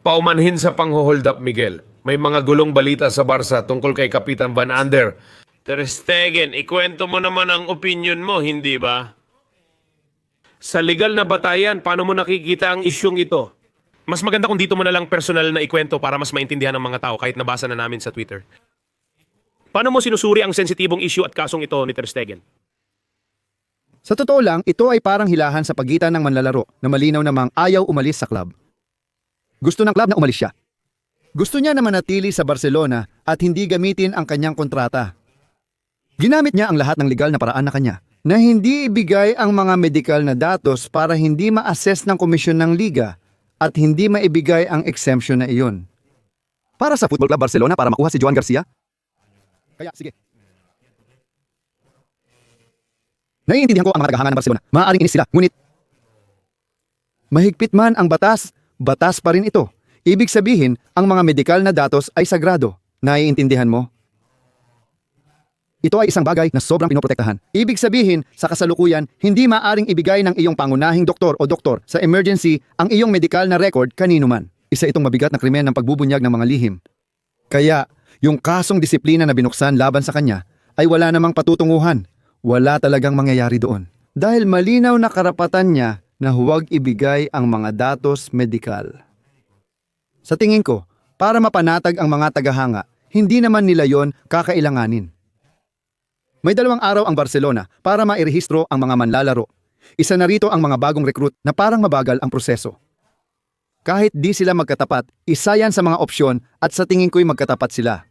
Paumanhin sa pang-hold up, Miguel. May mga gulong balita sa Barca tungkol kay Kapitan Van Ander. Ter Stegen, ikwento mo naman ang opinion mo, hindi ba? Sa legal na batayan, paano mo nakikita ang isyong ito? Mas maganda kung dito mo na lang personal na ikwento para mas maintindihan ng mga tao kahit nabasa na namin sa Twitter. Paano mo sinusuri ang sensitibong issue at kasong ito ni Ter Stegen? Sa totoo lang, ito ay parang hilahan sa pagitan ng manlalaro na malinaw namang ayaw umalis sa club. Gusto ng club na umalis siya. Gusto niya na manatili sa Barcelona at hindi gamitin ang kanyang kontrata. Ginamit niya ang lahat ng legal na paraan na kanya na hindi ibigay ang mga medical na datos para hindi ma-assess ng komisyon ng liga at hindi maibigay ang exemption na iyon. Para sa Football Club Barcelona para makuha si Joan Garcia? Kaya, sige. Naiintindihan ko ang mga tagahanga ng Barcelona. Maaaring inis sila, ngunit mahigpit man ang batas, batas pa rin ito. Ibig sabihin, ang mga medikal na datos ay sagrado. Naiintindihan mo? Ito ay isang bagay na sobrang pinoprotektahan. Ibig sabihin, sa kasalukuyan, hindi maaring ibigay ng iyong pangunahing doktor o doktor sa emergency ang iyong medikal na record kanino man. Isa itong mabigat na krimen ng pagbubunyag ng mga lihim. Kaya, yung kasong disiplina na binuksan laban sa kanya ay wala namang patutunguhan. Wala talagang mangyayari doon. Dahil malinaw na karapatan niya na huwag ibigay ang mga datos medikal. Sa tingin ko, para mapanatag ang mga tagahanga, hindi naman nila yon kakailanganin. May dalawang araw ang Barcelona para mairehistro ang mga manlalaro. Isa na rito ang mga bagong recruit na parang mabagal ang proseso. Kahit di sila magkatapat, isa yan sa mga opsyon at sa tingin ko'y magkatapat sila.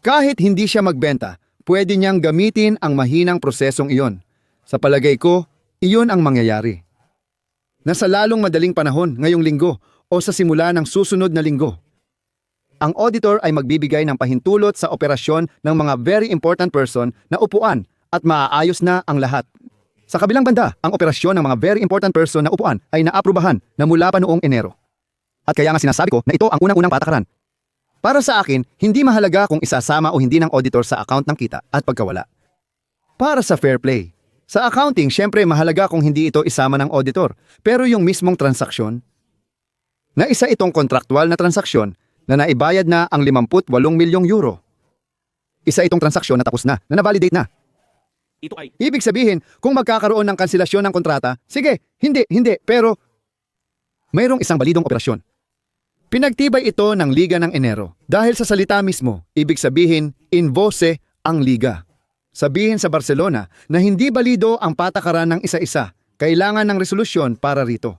Kahit hindi siya magbenta, pwede niyang gamitin ang mahinang prosesong iyon. Sa palagay ko, iyon ang mangyayari. Nasa lalong madaling panahon ngayong linggo o sa simula ng susunod na linggo. Ang auditor ay magbibigay ng pahintulot sa operasyon ng mga very important person na upuan at maaayos na ang lahat. Sa kabilang banda, ang operasyon ng mga very important person na upuan ay naaprubahan na mula pa noong Enero. At kaya nga sinasabi ko na ito ang unang-unang patakaran. Para sa akin, hindi mahalaga kung isasama o hindi ng auditor sa account ng kita at pagkawala. Para sa fair play. Sa accounting, syempre mahalaga kung hindi ito isama ng auditor. Pero yung mismong transaksyon, na isa itong kontraktual na transaksyon na naibayad na ang 58 milyong euro. Isa itong transaksyon na tapos na, na na-validate na. Ito ay Ibig sabihin, kung magkakaroon ng kanselasyon ng kontrata, sige, hindi, hindi, pero mayroong isang balidong operasyon. Pinagtibay ito ng Liga ng Enero. Dahil sa salita mismo, ibig sabihin, invoce ang Liga. Sabihin sa Barcelona na hindi balido ang patakaran ng isa-isa. Kailangan ng resolusyon para rito.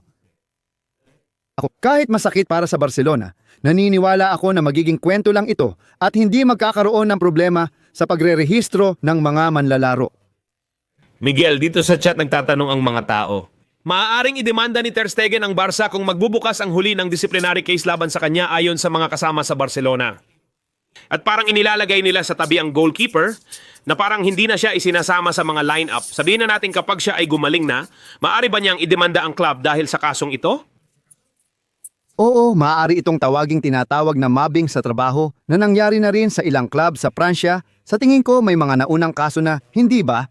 Ako, kahit masakit para sa Barcelona, naniniwala ako na magiging kwento lang ito at hindi magkakaroon ng problema sa pagrerehistro ng mga manlalaro. Miguel, dito sa chat nagtatanong ang mga tao. Maaaring idemanda ni Ter Stegen ang Barca kung magbubukas ang huli ng disciplinary case laban sa kanya ayon sa mga kasama sa Barcelona. At parang inilalagay nila sa tabi ang goalkeeper na parang hindi na siya isinasama sa mga lineup. Sabihin na natin kapag siya ay gumaling na, maaari ba niyang idemanda ang club dahil sa kasong ito? Oo, maaari itong tawaging tinatawag na mobbing sa trabaho na nangyari na rin sa ilang club sa Pransya. Sa tingin ko may mga naunang kaso na, hindi ba?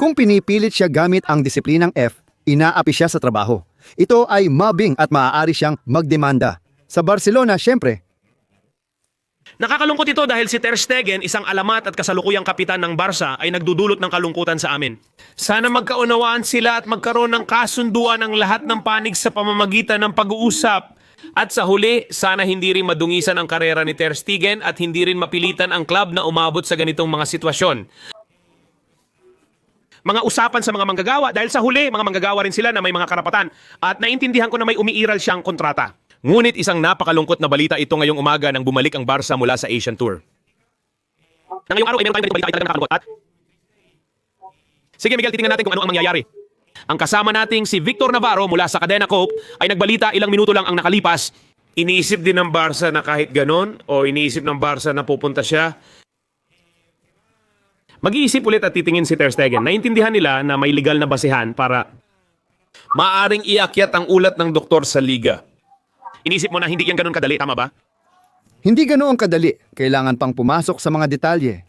Kung pinipilit siya gamit ang disiplinang F, inaapi siya sa trabaho. Ito ay mobbing at maaari siyang magdemanda. Sa Barcelona, syempre, Nakakalungkot ito dahil si Ter Stegen, isang alamat at kasalukuyang kapitan ng Barca, ay nagdudulot ng kalungkutan sa amin. Sana magkaunawaan sila at magkaroon ng kasunduan ang lahat ng panig sa pamamagitan ng pag-uusap. At sa huli, sana hindi rin madungisan ang karera ni Ter Stegen at hindi rin mapilitan ang club na umabot sa ganitong mga sitwasyon. Mga usapan sa mga manggagawa dahil sa huli, mga manggagawa rin sila na may mga karapatan at naintindihan ko na may umiiral siyang kontrata. Ngunit isang napakalungkot na balita ito ngayong umaga nang bumalik ang Barca mula sa Asian Tour. Na ngayong araw ay meron tayong balita ay talagang nakakalungkot at Sige Miguel, titingnan natin kung ano ang mangyayari. Ang kasama nating si Victor Navarro mula sa Cadena Cope ay nagbalita ilang minuto lang ang nakalipas. Iniisip din ng Barca na kahit ganon o iniisip ng Barca na pupunta siya. Mag-iisip ulit at titingin si Ter Stegen. Naintindihan nila na may legal na basehan para maaring iakyat ang ulat ng doktor sa liga. Inisip mo na hindi yan ganun kadali, tama ba? hindi ganoon kadali. Kailangan pang pumasok sa mga detalye.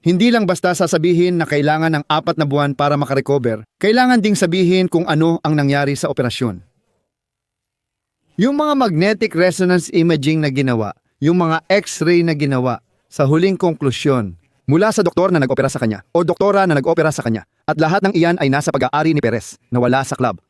Hindi lang basta sasabihin na kailangan ng apat na buwan para makarecover, kailangan ding sabihin kung ano ang nangyari sa operasyon. Yung mga magnetic resonance imaging na ginawa, yung mga x-ray na ginawa, sa huling konklusyon, mula sa doktor na nag-opera sa kanya o doktora na nag-opera sa kanya, at lahat ng iyan ay nasa pag-aari ni Perez na wala sa club.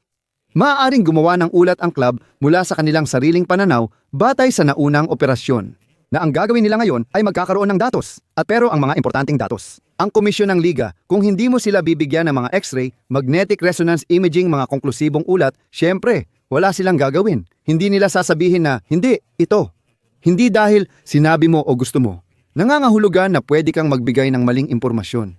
Maaaring gumawa ng ulat ang club mula sa kanilang sariling pananaw batay sa naunang operasyon na ang gagawin nila ngayon ay magkakaroon ng datos at pero ang mga importanteng datos. Ang komisyon ng liga, kung hindi mo sila bibigyan ng mga x-ray, magnetic resonance imaging mga konklusibong ulat, syempre, wala silang gagawin. Hindi nila sasabihin na, hindi, ito. Hindi dahil sinabi mo o gusto mo. Nangangahulugan na pwede kang magbigay ng maling impormasyon.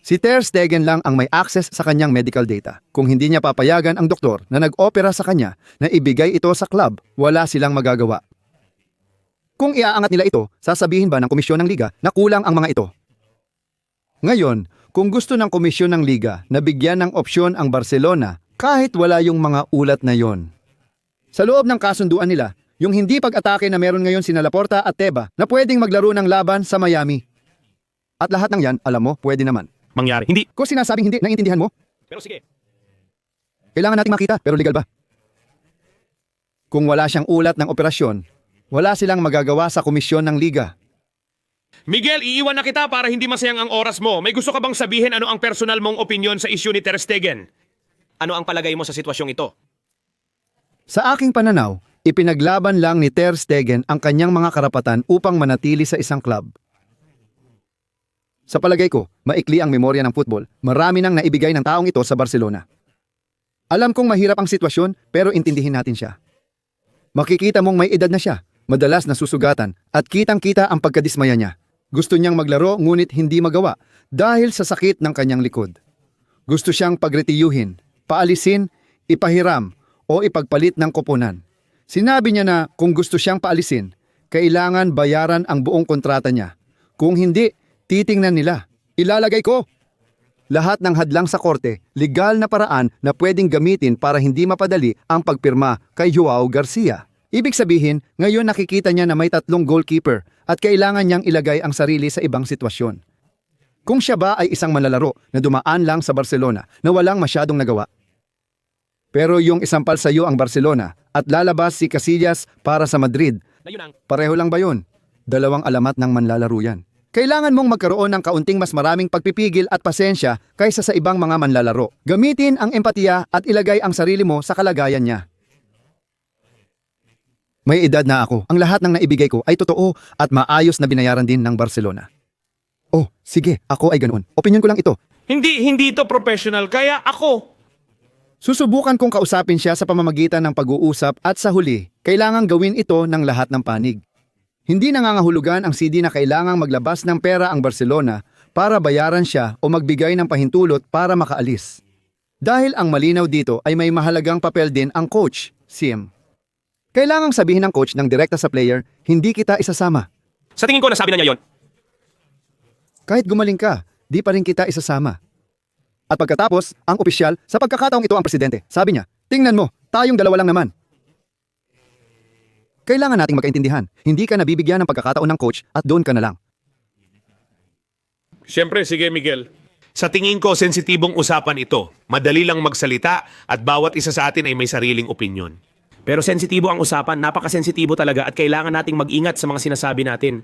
Si Ter Stegen lang ang may access sa kanyang medical data. Kung hindi niya papayagan ang doktor na nag-opera sa kanya na ibigay ito sa club, wala silang magagawa. Kung iaangat nila ito, sasabihin ba ng komisyon ng liga na kulang ang mga ito? Ngayon, kung gusto ng komisyon ng liga na bigyan ng opsyon ang Barcelona kahit wala yung mga ulat na yon. Sa loob ng kasunduan nila, yung hindi pag-atake na meron ngayon sina Laporta at Teba na pwedeng maglaro ng laban sa Miami. At lahat ng yan, alam mo, pwede naman. Mangyari. Hindi. Kung sinasabing hindi, naiintindihan mo, Pero sige. kailangan nating makita pero legal ba? Kung wala siyang ulat ng operasyon, wala silang magagawa sa komisyon ng liga. Miguel, iiwan na kita para hindi masayang ang oras mo. May gusto ka bang sabihin ano ang personal mong opinion sa issue ni Ter Stegen? Ano ang palagay mo sa sitwasyong ito? Sa aking pananaw, ipinaglaban lang ni Ter Stegen ang kanyang mga karapatan upang manatili sa isang club. Sa palagay ko, maikli ang memorya ng football. Marami nang naibigay ng taong ito sa Barcelona. Alam kong mahirap ang sitwasyon pero intindihin natin siya. Makikita mong may edad na siya, madalas nasusugatan at kitang-kita ang pagkadismaya niya. Gusto niyang maglaro ngunit hindi magawa dahil sa sakit ng kanyang likod. Gusto siyang pagretiyuhin, paalisin, ipahiram o ipagpalit ng koponan. Sinabi niya na kung gusto siyang paalisin, kailangan bayaran ang buong kontrata niya. Kung hindi, titingnan nila. Ilalagay ko. Lahat ng hadlang sa korte, legal na paraan na pwedeng gamitin para hindi mapadali ang pagpirma kay Joao Garcia. Ibig sabihin, ngayon nakikita niya na may tatlong goalkeeper at kailangan niyang ilagay ang sarili sa ibang sitwasyon. Kung siya ba ay isang manlalaro na dumaan lang sa Barcelona na walang masyadong nagawa. Pero yung isampal sa iyo ang Barcelona at lalabas si Casillas para sa Madrid, pareho lang ba yun? Dalawang alamat ng manlalaro yan. Kailangan mong magkaroon ng kaunting mas maraming pagpipigil at pasensya kaysa sa ibang mga manlalaro. Gamitin ang empatiya at ilagay ang sarili mo sa kalagayan niya. May edad na ako. Ang lahat ng naibigay ko ay totoo at maayos na binayaran din ng Barcelona. Oh, sige, ako ay ganoon. Opinion ko lang ito. Hindi, hindi ito professional, kaya ako. Susubukan kong kausapin siya sa pamamagitan ng pag-uusap at sa huli, kailangang gawin ito ng lahat ng panig. Hindi nangangahulugan ang CD na kailangang maglabas ng pera ang Barcelona para bayaran siya o magbigay ng pahintulot para makaalis. Dahil ang malinaw dito ay may mahalagang papel din ang coach, Sim. Kailangang sabihin ng coach ng direkta sa player, hindi kita isasama. Sa tingin ko nasabi na niya yon. Kahit gumaling ka, di pa rin kita isasama. At pagkatapos, ang opisyal, sa pagkakataong ito ang presidente, sabi niya, tingnan mo, tayong dalawa lang naman. Kailangan nating magkaintindihan. Hindi ka nabibigyan ng pagkakataon ng coach at doon ka na lang. Siyempre, sige Miguel. Sa tingin ko, sensitibong usapan ito. Madali lang magsalita at bawat isa sa atin ay may sariling opinyon. Pero sensitibo ang usapan, napakasensitibo talaga at kailangan nating mag-ingat sa mga sinasabi natin.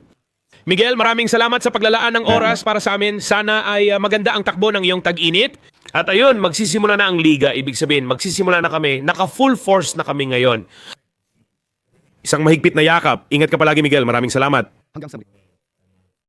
Miguel, maraming salamat sa paglalaan ng oras para sa amin. Sana ay uh, maganda ang takbo ng iyong tag-init. At ayun, magsisimula na ang liga. Ibig sabihin, magsisimula na kami. Naka-full force na kami ngayon. Isang mahigpit na yakap. Ingat ka palagi, Miguel. Maraming salamat. Hanggang sa muli.